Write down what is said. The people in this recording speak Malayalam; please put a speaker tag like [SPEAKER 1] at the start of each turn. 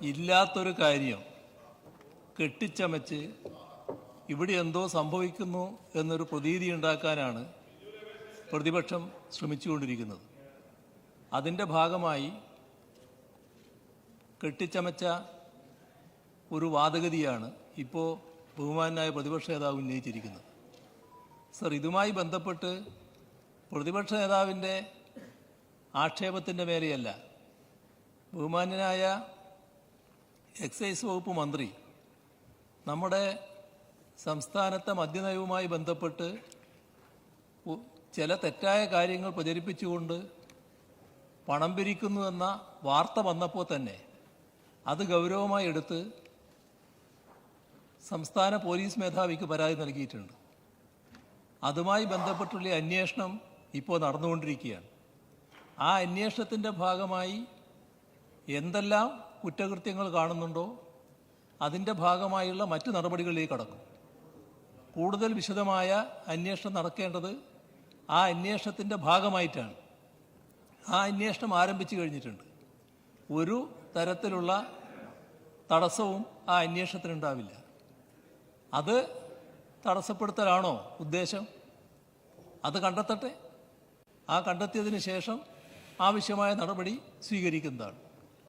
[SPEAKER 1] ഇല്ലാത്തൊരു കാര്യം കെട്ടിച്ചമച്ച് ഇവിടെ എന്തോ സംഭവിക്കുന്നു എന്നൊരു പ്രതീതി ഉണ്ടാക്കാനാണ് പ്രതിപക്ഷം ശ്രമിച്ചുകൊണ്ടിരിക്കുന്നത്. അതിന്റെ ഭാഗമായി കെട്ടിച്ചമച്ച ഒരു വാദഗതിയാണ് ഇപ്പോൾ ബഹുമാനായ പ്രതിപക്ഷ നേതാവ് ഉന്നയിച്ചിരിക്കുന്നത്. സർ ഇതുമായി ബന്ധപ്പെട്ട് പ്രതിപക്ഷ നേതാവിന്റെ ആക്ഷേപത്തിന്റെ മേലെയല്ല ബഹുമാന്യനായ എക്സൈസ് വകുപ്പ് മന്ത്രി നമ്മുടെ സംസ്ഥാനത്തെ മദ്യനയവുമായി ബന്ധപ്പെട്ട് ചില തെറ്റായ കാര്യങ്ങൾ പ്രചരിപ്പിച്ചുകൊണ്ട് പണം പിരിക്കുന്നുവെന്ന വാർത്ത വന്നപ്പോൾ തന്നെ അത് ഗൗരവമായി എടുത്ത് സംസ്ഥാന പോലീസ് മേധാവിക്ക് പരാതി നൽകിയിട്ടുണ്ട്. അതുമായി ബന്ധപ്പെട്ടുള്ള അന്വേഷണം ഇപ്പോൾ നടന്നുകൊണ്ടിരിക്കുകയാണ്. ആ അന്വേഷണത്തിന്റെ ഭാഗമായി എന്തെല്ലാം കുറ്റകൃത്യങ്ങൾ കാണുന്നുണ്ടോ? അതിന്റെ ഭാഗമായുള്ള മറ്റു നടപടികളിലേക്ക് കടക്കും. കൂടുതൽ വിശദമായ അന്വേഷണം നടക്കേണ്ടത് ആ അന്വേഷണത്തിന്റെ ഭാഗമായിട്ടാണ്. ആ അന്വേഷണം ആരംഭിച്ചു കഴിഞ്ഞിട്ടുണ്ട്. ഒരു തരത്തിലുള്ള തടസ്സവും ആ അന്വേഷണത്തിനുണ്ടാവില്ല അത് തടസ്സപ്പെടുത്തലാണോ ഉദ്ദേശം? അത് കണ്ടെത്തട്ടെ. ആ കണ്ടെത്തിയതിന് ശേഷം ആവശ്യമായ നടപടി സ്വീകരിക്കുന്നതാണ്.